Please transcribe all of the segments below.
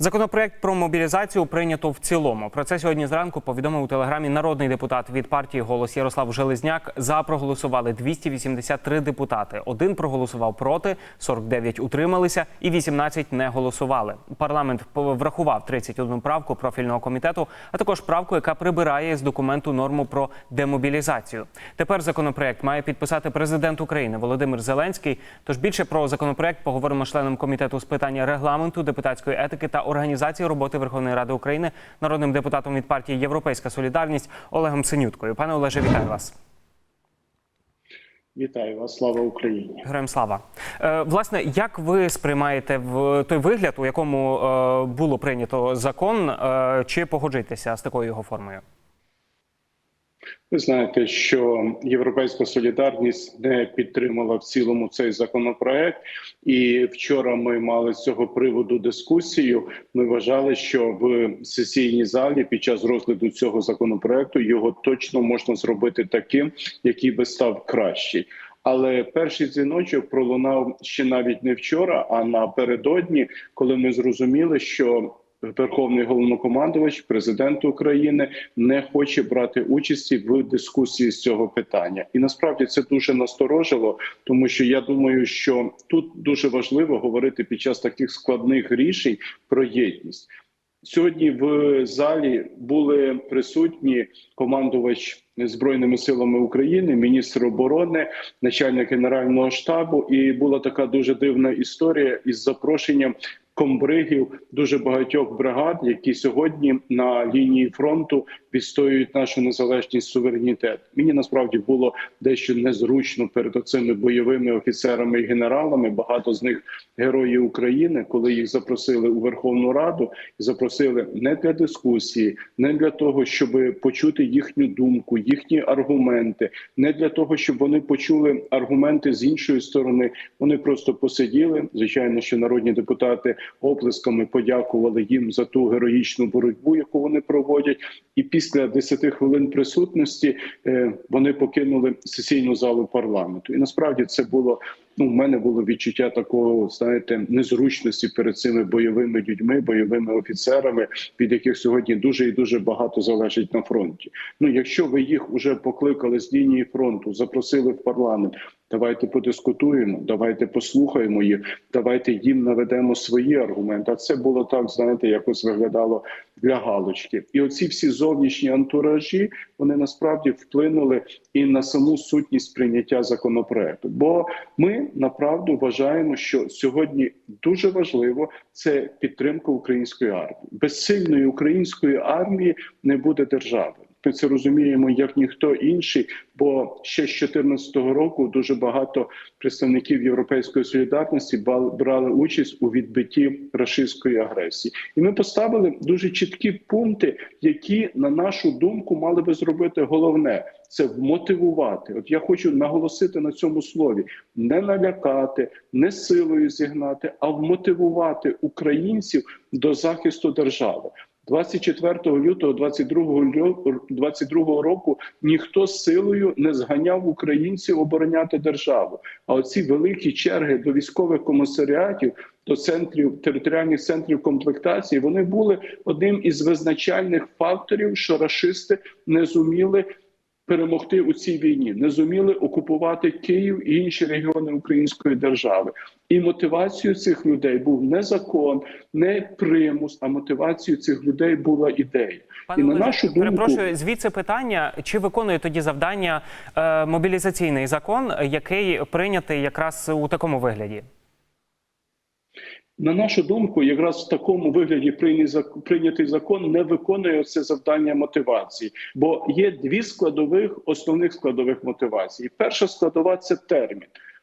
Законопроект про мобілізацію прийнято в цілому. Про це сьогодні зранку повідомив у телеграмі народний депутат від партії Голос Ярослав Железняк. За проголосували 283 депутати. Один проголосував проти, 49 утрималися і 18 не голосували. Парламент врахував 31 правку профільного комітету, а також правку, яка прибирає з документу норму про демобілізацію. Тепер законопроект має підписати президент України Володимир Зеленський. Тож більше про законопроект поговоримо з членом комітету з питання регламенту, депутатської етики та організації роботи Верховної Ради України, народним депутатом від партії Європейська Солідарність Олегом Синюткою. Пане Олеже, вітаю вас. Вітаю вас, слава Україні. Героям слава. Е, власне, як ви сприймаєте в той вигляд, у якому е, було прийнято закон, е, чи погоджуєтеся з такою його формою? Ви знаєте, що Європейська солідарність не підтримала в цілому цей законопроект, і вчора ми мали з цього приводу дискусію. Ми вважали, що в сесійній залі під час розгляду цього законопроекту його точно можна зробити таким, який би став кращий. Але перший дзвіночок пролунав ще навіть не вчора, а напередодні, коли ми зрозуміли, що Верховний головнокомандувач, президент України не хоче брати участі в дискусії з цього питання, і насправді це дуже насторожило, тому що я думаю, що тут дуже важливо говорити під час таких складних рішень про єдність. Сьогодні в залі були присутні командувач збройними силами України, міністр оборони, начальник генерального штабу. І була така дуже дивна історія із запрошенням комбригів дуже багатьох бригад, які сьогодні на лінії фронту відстоюють нашу незалежність суверенітет. Мені насправді було дещо незручно перед цими бойовими офіцерами і генералами. Багато з них герої України, коли їх запросили у Верховну Раду, запросили не для дискусії, не для того, щоб почути їхню думку, їхні аргументи, не для того, щоб вони почули аргументи з іншої сторони. Вони просто посиділи. Звичайно, що народні депутати оплесками подякували їм за ту героїчну боротьбу, яку вони проводять, і після 10 хвилин присутності е, вони покинули сесійну залу парламенту. І насправді це було. Ну, в мене було відчуття такого, знаєте, незручності перед цими бойовими людьми, бойовими офіцерами, від яких сьогодні дуже і дуже багато залежить на фронті. Ну, якщо ви їх уже покликали з лінії фронту, запросили в парламент. Давайте подискутуємо, давайте послухаємо їх, давайте їм наведемо свої аргументи. А це було так, знаєте, якось виглядало для галочки. І оці всі зовнішні антуражі вони насправді вплинули і на саму сутність прийняття законопроекту. Бо ми направду вважаємо, що сьогодні дуже важливо це підтримка української армії. Без сильної української армії не буде держави. Ми це розуміємо як ніхто інший, бо ще з 2014 року дуже багато представників європейської солідарності брали участь у відбитті рашистської агресії, і ми поставили дуже чіткі пункти, які на нашу думку мали би зробити головне це вмотивувати. От я хочу наголосити на цьому слові: не налякати, не силою зігнати, а вмотивувати українців до захисту держави. 24 лютого 22 22 року ніхто силою не зганяв українців обороняти державу. А оці великі черги до військових комісаріатів, до центрів територіальних центрів комплектації, вони були одним із визначальних факторів, що рашисти не зуміли. Перемогти у цій війні не зуміли окупувати Київ і інші регіони Української держави, і мотивацією цих людей був не закон, не примус, а мотивацією цих людей була ідея. Пане і на нашу думку... перепрошую, звідси питання: чи виконує тоді завдання е, мобілізаційний закон, який прийнятий якраз у такому вигляді? На нашу думку, якраз в такому вигляді прийнятий закон не виконує це завдання мотивації, бо є дві складових основних складових мотивацій. Перша складова це термін.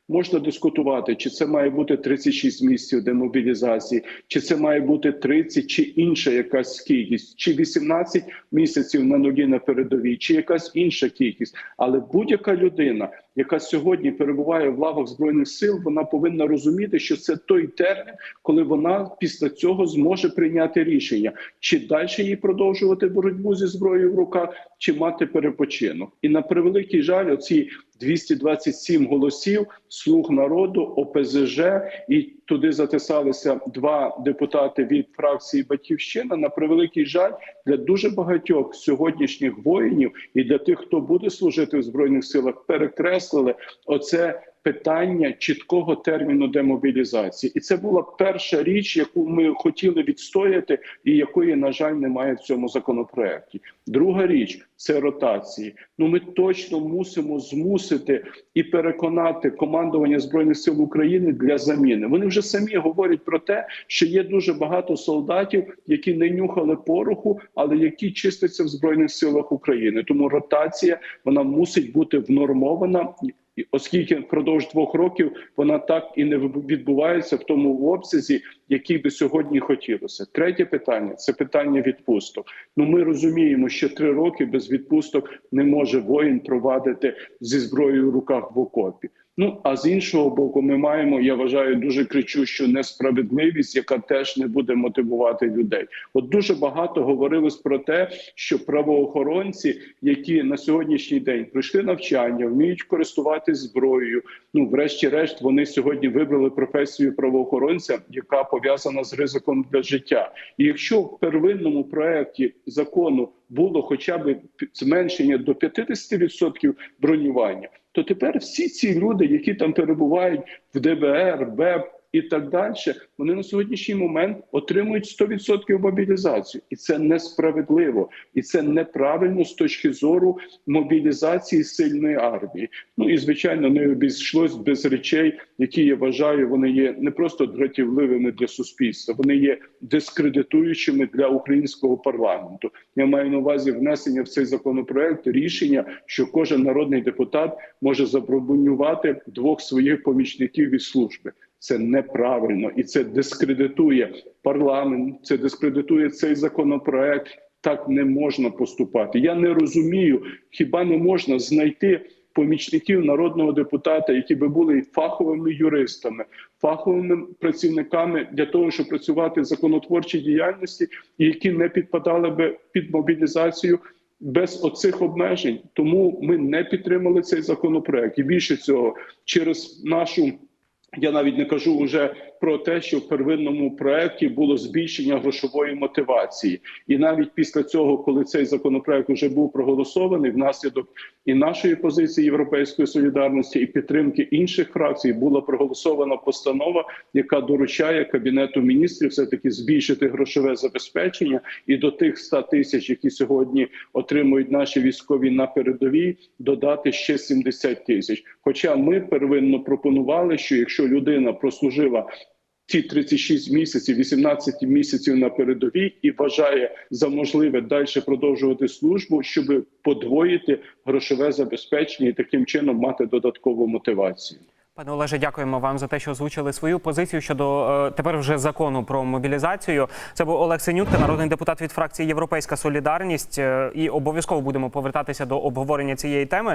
Можна дискутувати, чи це має бути 36 місяців демобілізації, чи це має бути 30, чи інша якась кількість, чи 18 місяців на нулі на передовій, чи якась інша кількість. Але будь-яка людина, яка сьогодні перебуває в лавах збройних сил, вона повинна розуміти, що це той термін, коли вона після цього зможе прийняти рішення, чи далі їй продовжувати боротьбу зі зброєю в руках, чи мати перепочинок. І на превеликий жаль, оці 227 голосів слуг народу, ОПЗЖ, і туди затисалися два депутати від фракції Батьківщина. На превеликий жаль, для дуже багатьох сьогоднішніх воїнів і для тих, хто буде служити в збройних силах, перекреслили оце питання чіткого терміну демобілізації, і це була перша річ, яку ми хотіли відстояти, і якої на жаль немає в цьому законопроекті. Друга річ це ротації. Ну ми точно мусимо змусити і переконати командування збройних сил України для заміни. Вони вже самі говорять про те, що є дуже багато солдатів, які не нюхали пороху, але які чистяться в збройних силах України. Тому ротація вона мусить бути внормована. Оскільки впродовж двох років вона так і не відбувається в тому обсязі, який би сьогодні хотілося. Третє питання це питання відпусток. Ну ми розуміємо, що три роки без відпусток не може воїн провадити зі зброєю в руках в окопі. Ну а з іншого боку, ми маємо, я вважаю, дуже кричущу несправедливість, яка теж не буде мотивувати людей. От дуже багато говорилось про те, що правоохоронці, які на сьогоднішній день пройшли навчання, вміють користуватись зброєю. Ну, врешті-решт, вони сьогодні вибрали професію правоохоронця, яка пов'язана з ризиком для життя. І якщо в первинному проекті закону було хоча б зменшення до 50% бронювання, то тепер всі ці люди, які там перебувають в ДБР, БЕП і так далі, вони на сьогоднішній момент отримують 100% мобілізацію, і це несправедливо, і це неправильно з точки зору мобілізації сильної армії. Ну і звичайно, не обійшлось без речей, які я вважаю, вони є не просто дратівливими для суспільства, вони є дискредитуючими для українського парламенту. Я маю на увазі внесення в цей законопроект рішення, що кожен народний депутат може забронювати двох своїх помічників від служби. Це неправильно і це дискредитує парламент. Це дискредитує цей законопроект. Так не можна поступати. Я не розумію, хіба не можна знайти помічників народного депутата, які би були фаховими юристами, фаховими працівниками для того, щоб працювати в законотворчій діяльності, які не підпадали би під мобілізацію без оцих обмежень. Тому ми не підтримали цей законопроект. І більше цього, через нашу. Я навіть не кажу вже про те, що в первинному проекті було збільшення грошової мотивації, і навіть після цього, коли цей законопроект вже був проголосований, внаслідок і нашої позиції європейської солідарності, і підтримки інших фракцій, була проголосована постанова, яка доручає кабінету міністрів все таки збільшити грошове забезпечення і до тих 100 тисяч, які сьогодні отримують наші військові на передовій, додати ще 70 тисяч. Хоча ми первинно пропонували, що якщо людина прослужила ті 36 місяців, 18 місяців на передовій і вважає за можливе далі продовжувати службу, щоб подвоїти грошове забезпечення і таким чином мати додаткову мотивацію. Пане Олеже, дякуємо вам за те, що озвучили свою позицію щодо е, тепер вже закону про мобілізацію. Це був Олег Синютка, народний депутат від фракції Європейська Солідарність. Е, І обов'язково будемо повертатися до обговорення цієї теми.